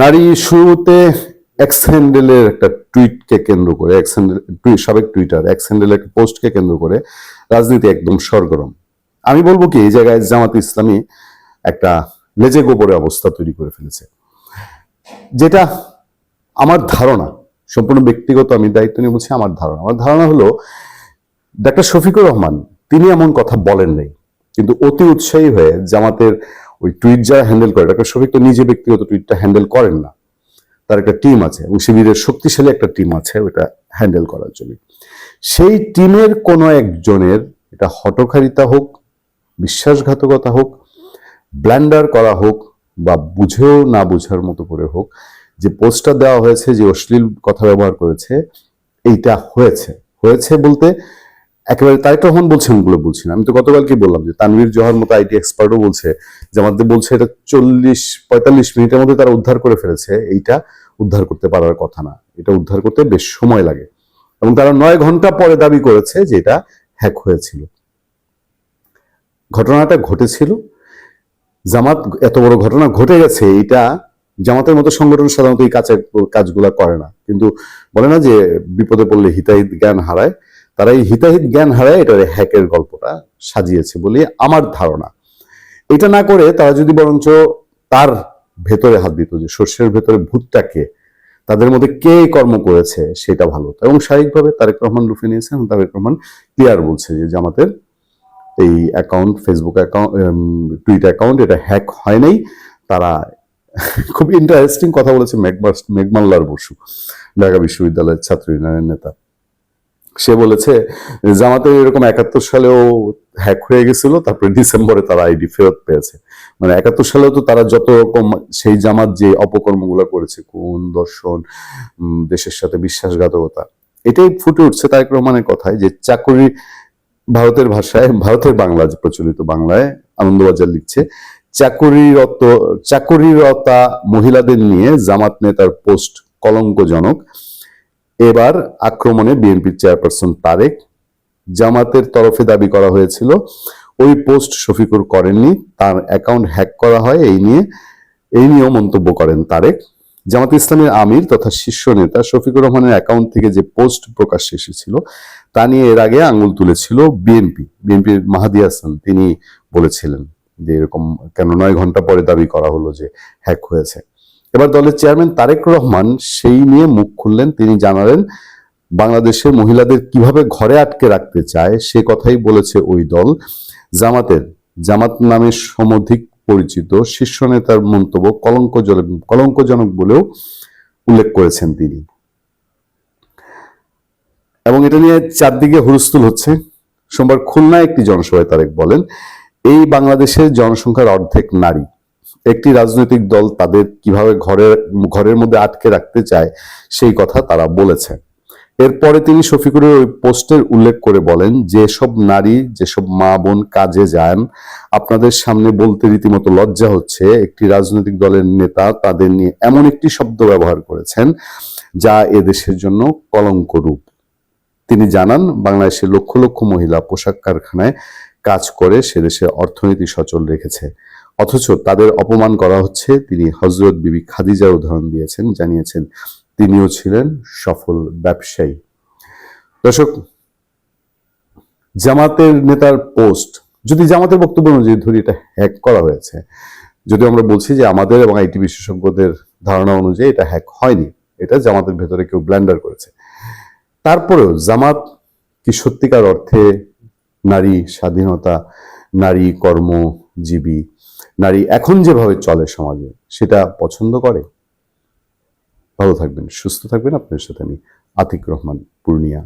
নারী শুরুতে এক্স হ্যান্ডেলের একটা টুইটকে কেন্দ্র করে এক্স সাবেক টুইটার এক্স একটা পোস্টকে কেন্দ্র করে রাজনীতি একদম সরগরম। আমি বলব কি, এই জায়গায় জামাত ইসলামী একটা লেজে গোবরে অবস্থা তৈরি করে ফেলেছে। যেটা আমার ধারণা, সম্পূর্ণ ব্যক্তিগত আমি দায়িত্ব নিয়ে বলছি আমার ধারণা। আমার ধারণা হলো, ডাক্তার শফিকুর রহমান, তিনি এমন কথা বলেন নাই, কিন্তু অতি উৎসাহী হয়ে জামাতের ওই টুইট যারা হ্যান্ডেল করে, ডাক্তার শফিক তো নিজে ব্যক্তিগত টুইটটা হ্যান্ডেল করেন না। তার একটা টিম আছে এবং শিবিরের শক্তিশালী একটা টিম আছে ওটা হ্যান্ডেল করার জন্য। সেই টিমের কোনো একজনের, এটা হটকারিতা হোক, বিশ্বাসঘাতকতা হোক ব্ল্যান্ডার করা হোক বা বুঝেও না বুঝার মতো করে হোক, যে পোস্টার দেওয়া হয়েছে, যে অশ্লীল কথা ব্যবহার করেছে, এইটা হয়েছে। হয়েছে বলতে একেবারে তারেক রহমান বলছেন বলে বলছি না। আমি তো গতকালকে বললাম যে তানভীর জোহর মতো আইটি এক্সপার্টও বলছে যে আমাদের বলছে এটা চল্লিশ, পঁয়তাল্লিশ মিনিটের মধ্যে তারা উদ্ধার করে ফেলেছে। এইটা উদ্ধার করতে পারার কথা না। এটা উদ্ধার করতে বেশ সময় লাগে। এবং তারা নয় ঘণ্টা পরে দাবি করেছে যে এটা হ্যাক হয়েছিল। ঘটনাটা ঘটেছিল। জামাত, এত বড় ঘটনা ঘটে গেছে এটা জামাতের মতো সংগঠন সাধারণত এই কাজের, কাজগুলা করে না। কিন্তু বলে না যে বিপদে পড়লে হিতাহিত জ্ঞান হারায়। তারা এই হিতাহিত জ্ঞান হারায় এটা হ্যাকের গল্পটা সাজিয়েছে বলে আমার ধারণা। এটা না করে তারা যদি বরঞ্চ তার ভেতরে হাত দিত যে শস্যের ভেতরে ভূতটাকে, তাদের মধ্যে কে কর্ম করেছে সেটা ভালো এবং স্বাভাবিকভাবে তারেক রহমান লুফে নিয়েছেন এবং তারেক রহমান ক্লিয়ার বলছে যে জামাতের এই account Facebook account Twitter account এটা হ্যাক হয় নাই। তারা খুব ইন্টারেস্টিং কথা বলেছে মেঘমাল্লার বসু, ঢাকা বিশ্ববিদ্যালয়ের ছাত্র ইউনিয়নের নেতা। সে বলেছে জামাতের এরকম একাত্তর সালেও হ্যাক হয়ে গেছিল, তারপরে ডিসেম্বরে তারা আইডি ফেরত পেয়েছে। মানে একাত্তর সালেও তো তারা যত রকম সেই জামাত যে অপকর্মগুলো করেছে, কোন দর্শন দেশের সাথে বিশ্বাসঘাতকতা, এটাই ফুটে উঠছে তারেক রহমানের কথায় যে চাকরি ভারতের ভাষায়, ভারতের বাংলা প্রচলিত বাংলায় আনন্দবাজার লিখছে, চাকরিরত, চাকরিরতা মহিলাদের নিয়ে জামাত নেতার পোস্ট কলঙ্কজনক। এবার আক্রমণে বিএনপির চেয়ারপারসন তারেক জামাতের তরফে দাবি করা হয়েছিল, ওই পোস্ট শফিকুর করেননি, তার অ্যাকাউন্ট হ্যাক করা হয়, এই নিয়ে, এই নিয়েও মন্তব্য করেন তারেক। জামাত ইসলামের আমির তথা শীর্ষ নেতা শফিকুর রহমানের অ্যাকাউন্ট থেকে যে পোস্ট প্রকাশ্যে এসেছিল, তা নিয়ে এর আগে আঙুল তুলেছিল বিএনপি। বিএনপির মাহাদি হাসান, তিনি বলেছিলেন যে এরকম কেন নয় ঘণ্টা পরে দাবি করা হলো যে হ্যাক হয়েছে। এবার দলের চেয়ারম্যান তারেক রহমান সেই নিয়ে মুখ খুললেন। তিনি জানালেন, বাংলাদেশের মহিলাদের কীভাবে ঘরে আটকে রাখতে চায় সে কথাই বলেছে ওই দল। জামাতের, জামাত নামে সমধিক পরিচিত শীর্ষ নেতার মন্তব্য কলঙ্কজনক কলঙ্কজনক বলেও উল্লেখ করেছেন তিনি। এবং এটা নিয়ে চারদিকে হুলস্থুল হচ্ছে। সোমবার খুলনায় একটি জনসভায় তারেক বলেন, এই বাংলাদেশের জনসংখ্যার অর্ধেক নারী। একটি রাজনৈতিক দল তাদের কীভাবে ঘরের ঘরের মধ্যে আটকে রাখতে চায়, সেই কথা তারা বলেছে। এরপরে তিনি শফিকুরের ওই পোস্টের উল্লেখ করে বলেন, যেসব নারী, যেসব মা বোন কাজে যান, আপনাদের সামনে বলতে রীতিমতো লজ্জা হচ্ছে। একটি রাজনৈতিক দলের নেতা তাদের নিয়ে এমন একটি শব্দ ব্যবহার করেছেন, যা এদেশের জন্য কলঙ্ক রূপ তিনি জানান বাংলাদেশের লক্ষ লক্ষ মহিলা পোশাক কারখানায় কাজ করে, সে দেশের অর্থনীতি সচল রেখেছে। অথচ তাদের অপমান করা হচ্ছে তিনি হজরত বিবি খাদিজার উদাহরণ দিয়েছেন, জানিয়েছেন তিনিও ছিলেন সফল ব্যবসায়ী। দর্শক, জামাতের নেতার পোস্ট, যদি জামাতের বক্তব্য অনুযায়ী ধরি, এটা হ্যাক করা হয়েছে। যদি আমরা বলছি যে আমাদের এবং আইটি বিশেষজ্ঞদের ধারণা অনুযায়ী এটা হ্যাক হয়নি, এটা জামাতের ভেতরে কেউ ব্ল্যান্ডার করেছে। তারপরেও জামাত কি সত্যিকার অর্থে নারী স্বাধীনতা, নারী কর্মজীবী নারী এখন যেভাবে চলে সমাজে, সেটা পছন্দ করে? ভালো থাকবেন, সুস্থ থাকবেন। আপনার সাথে আমি আতিক রহমান, পূর্ণিয়া।